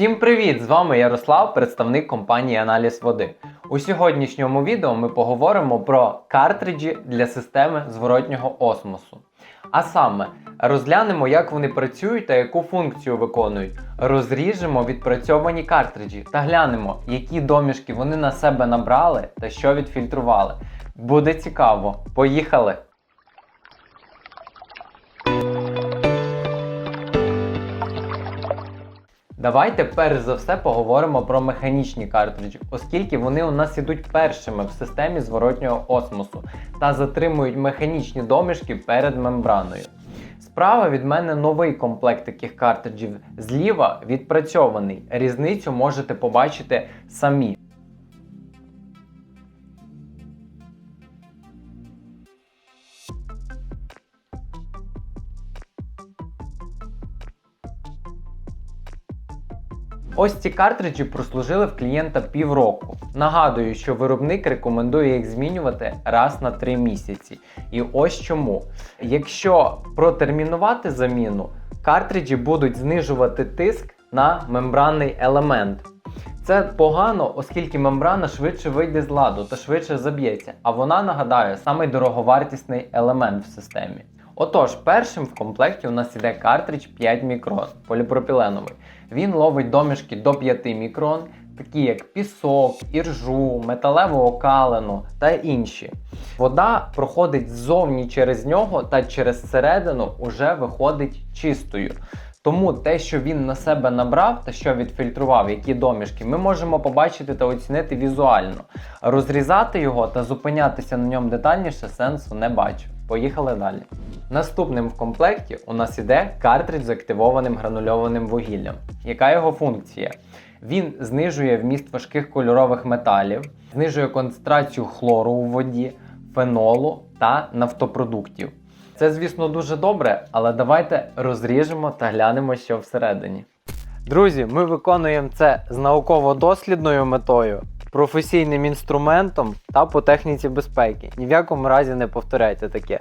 Всім привіт! З вами Ярослав, представник компанії Аналіз води. У сьогоднішньому відео ми поговоримо про картриджі для системи зворотнього осмосу. А саме, розглянемо, як вони працюють та яку функцію виконують. Розріжемо відпрацьовані картриджі та глянемо, які домішки вони на себе набрали та що відфільтрували. Буде цікаво. Поїхали! Давайте перш за все поговоримо про механічні картриджі, оскільки вони у нас ідуть першими в системі зворотнього осмосу та затримують механічні домішки перед мембраною. Справа від мене новий комплект таких картриджів. Зліва відпрацьований. Різницю можете побачити самі. Ось ці картриджі прослужили в клієнта півроку. Нагадую, що виробник рекомендує їх змінювати раз на 3 місяці. І ось чому. Якщо протермінувати заміну, картриджі будуть знижувати тиск на мембранний елемент. Це погано, оскільки мембрана швидше вийде з ладу та швидше заб'ється, а вона нагадаю самий дороговартісний елемент в системі. Отож, першим в комплекті у нас іде картридж 5 мікрон поліпропіленовий. Він ловить домішки до 5 мікрон, такі як пісок, іржу, металеву окалену та інші. Вода проходить ззовні через нього та через середину уже виходить чистою. Тому те, що він на себе набрав та що відфільтрував, які домішки, ми можемо побачити та оцінити візуально. Розрізати його та зупинятися на ньому детальніше сенсу не бачу. Поїхали далі. Наступним в комплекті у нас іде картридж з активованим гранульованим вугіллям. Яка його функція? Він знижує вміст важких кольорових металів, знижує концентрацію хлору у воді, фенолу та нафтопродуктів. Це, звісно, дуже добре, але давайте розріжемо та глянемо, що всередині. Друзі, ми виконуємо це з науково-дослідною метою, професійним інструментом та по техніці безпеки. Ні в якому разі не повторяйте таке.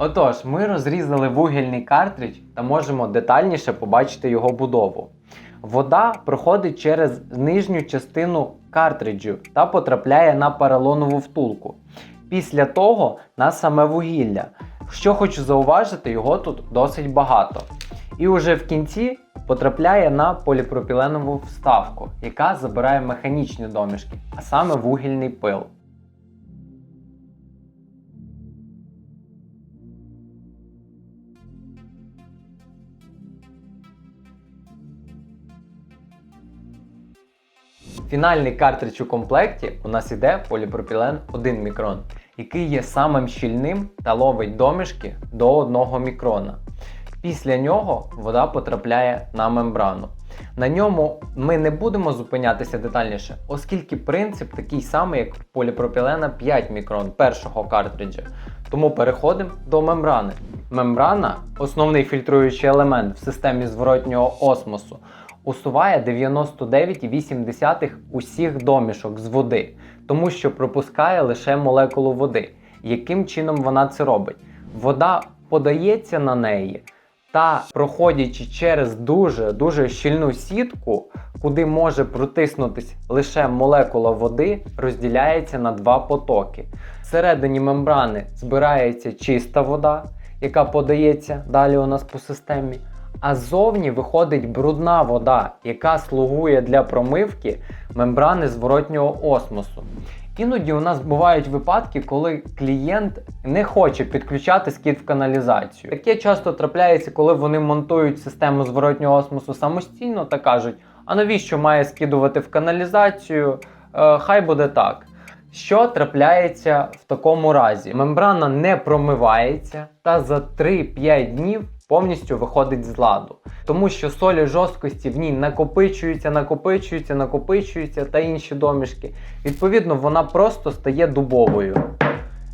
Отож, ми розрізали вугільний картридж та можемо детальніше побачити його будову. Вода проходить через нижню частину картриджу та потрапляє на поролонову втулку. Після того на саме вугілля. Що хочу зауважити, його тут досить багато. І уже в кінці потрапляє на поліпропіленову вставку, яка забирає механічні домішки, а саме вугільний пил. Фінальний картридж у комплекті у нас іде поліпропілен 1 мікрон, який є самим щільним та ловить домішки до 1 мікрона. Після нього вода потрапляє на мембрану. На ньому ми не будемо зупинятися детальніше, оскільки принцип такий самий, як поліпропілена 5 мікрон першого картриджа. Тому переходимо до мембрани. Мембрана основний фільтруючий елемент в системі зворотнього осмосу усуває 99,8 усіх домішок з води, тому що пропускає лише молекулу води. Яким чином вона це робить? Вода подається на неї та, проходячи через дуже-дуже щільну сітку, куди може протиснутись лише молекула води, розділяється на два потоки. Всередині мембрани збирається чиста вода, яка подається далі у нас по системі. А ззовні виходить брудна вода, яка слугує для промивки мембрани зворотнього осмосу. Іноді у нас бувають випадки, коли клієнт не хоче підключати скид в каналізацію. Таке часто трапляється, коли вони монтують систему зворотнього осмосу самостійно та кажуть, а навіщо має скидувати в каналізацію? Е, хай буде так. Що трапляється в такому разі? Мембрана не промивається та за 3-5 днів повністю виходить з ладу. Тому що солі жорсткості в ній накопичуються, накопичуються, накопичуються та інші домішки. Відповідно, вона просто стає дубовою.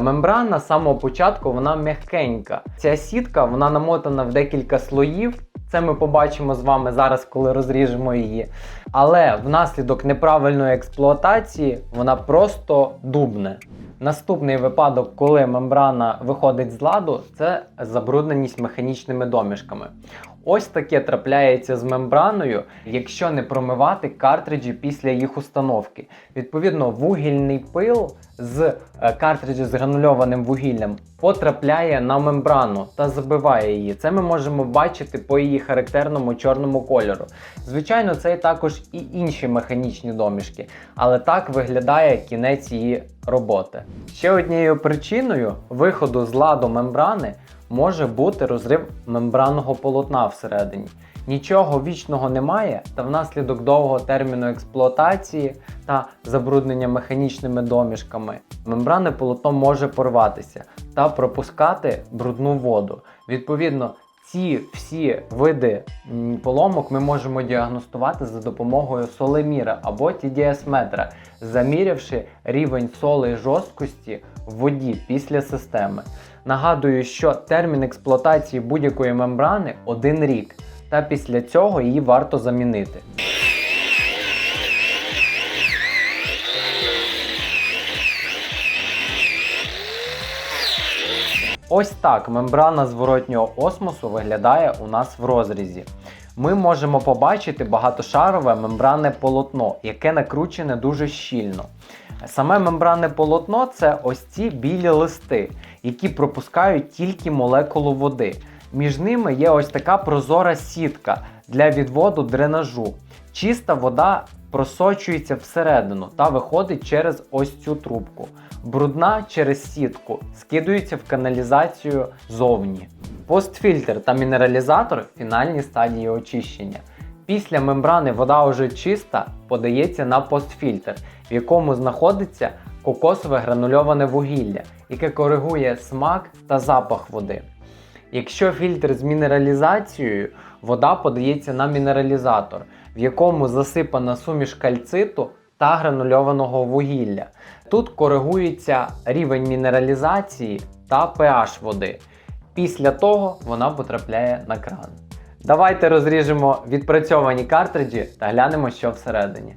Мембрана з самого початку вона м'якенька. Ця сітка вона намотана в декілька слоїв Це ми побачимо з вами зараз, коли розріжемо її. Але внаслідок неправильної експлуатації вона просто дубне. Наступний випадок, коли мембрана виходить з ладу, це забрудненість механічними домішками. Ось таке трапляється з мембраною, якщо не промивати картриджі після їх установки. Відповідно, вугільний пил з е, картриджі з гранульованим вугіллям потрапляє на мембрану та забиває її. Це ми можемо бачити по її характерному чорному кольору. Звичайно, це також і інші механічні домішки, але так виглядає кінець її роботи. Ще однією причиною виходу з ладу мембрани може бути розрив мембранного полотна всередині. Нічого вічного немає, та внаслідок довгого терміну експлуатації та забруднення механічними домішками мембране полотно може порватися та пропускати брудну воду. Відповідно, ці всі види поломок ми можемо діагностувати за допомогою солеміра або TDS-метра, замірявши рівень соли жорсткості в воді після системи. Нагадую, що термін експлуатації будь-якої мембрани один рік, та після цього її варто замінити. Ось так мембрана зворотнього осмосу виглядає у нас в розрізі. Ми можемо побачити багатошарове мембранне полотно, яке накручене дуже щільно. Саме мембранне полотно це ось ці білі листи, які пропускають тільки молекулу води. Між ними є ось така прозора сітка для відводу дренажу. Чиста вода просочується всередину та виходить через ось цю трубку. Брудна через сітку скидується в каналізацію зовні. Постфільтр та мінералізатор фінальні стадії очищення. Після мембрани вода вже чиста подається на постфільтр, в якому знаходиться кокосове гранульоване вугілля, яке коригує смак та запах води. Якщо фільтр з мінералізацією, вода подається на мінералізатор, в якому засипана суміш кальциту та гранульованого вугілля. Тут коригується рівень мінералізації та pH води. Після того вона потрапляє на кран. Давайте розріжемо відпрацьовані картриджі та глянемо, що всередині.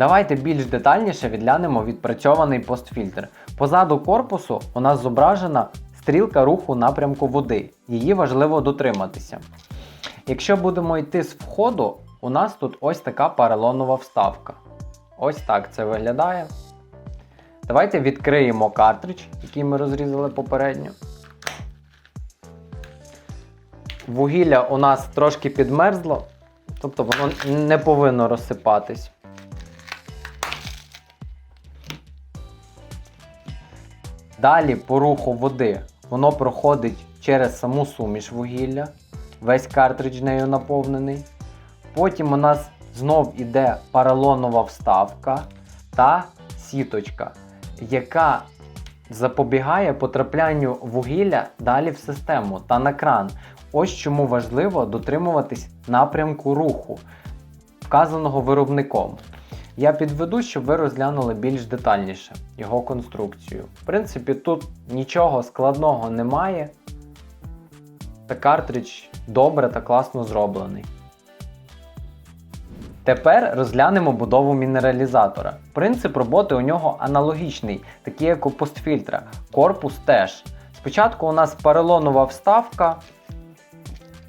Давайте більш детальніше відглянемо відпрацьований постфільтр. Позаду корпусу у нас зображена стрілка руху напрямку води. Її важливо дотриматися. Якщо будемо йти з входу, у нас тут ось така поролонова вставка. Ось так це виглядає. Давайте відкриємо картридж, який ми розрізали попередньо. Вугілля у нас трошки підмерзло, тобто воно не повинно розсипатись. Далі по руху води воно проходить через саму суміш вугілля, весь картридж нею наповнений. Потім у нас знов іде поролонова вставка та сіточка, яка запобігає потраплянню вугілля далі в систему та на кран. Ось чому важливо дотримуватись напрямку руху, вказаного виробником. Я підведу, щоб ви розглянули більш детальніше його конструкцію. В принципі, тут нічого складного немає. Та картридж добре та класно зроблений. Тепер розглянемо будову мінералізатора. Принцип роботи у нього аналогічний, такий як у постфільтра. Корпус теж. Спочатку у нас поролонова вставка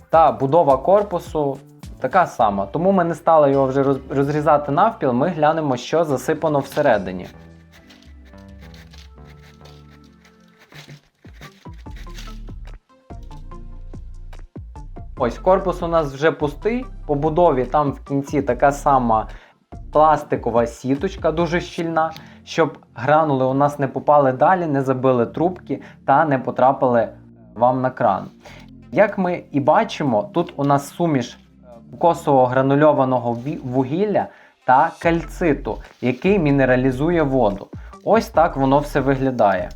та будова корпусу така сама. Тому ми не стали його вже розрізати навпіл, ми глянемо, що засипано всередині. Ось корпус у нас вже пустий. По будові там в кінці така сама пластикова сіточка, дуже щільна, щоб гранули у нас не попали далі, не забили трубки та не потрапили вам на кран. Як ми і бачимо, тут у нас суміш кокосового гранульованого вугілля та кальциту, який мінералізує воду. Ось так воно все виглядає.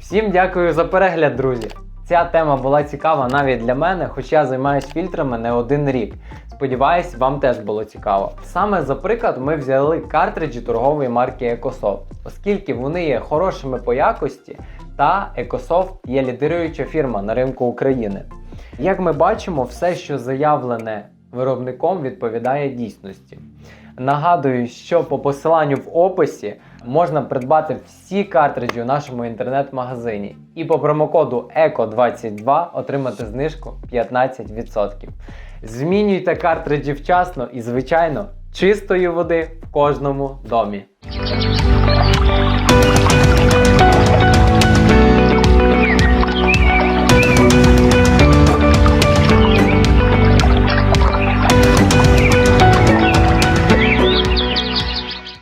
Всім дякую за перегляд, друзі! Ця тема була цікава навіть для мене, хоч я займаюся фільтрами не один рік. Сподіваюсь, вам теж було цікаво. Саме за приклад ми взяли картриджі торгової марки EcoSoft, оскільки вони є хорошими по якості, та EcoSoft є лідируюча фірма на ринку України. Як ми бачимо, все, що заявлене виробником, відповідає дійсності. Нагадую, що по посиланню в описі можна придбати всі картриджі у нашому інтернет-магазині і по промокоду ECO22 отримати знижку 15%. Змінюйте картриджі вчасно і, звичайно, чистої води в кожному домі.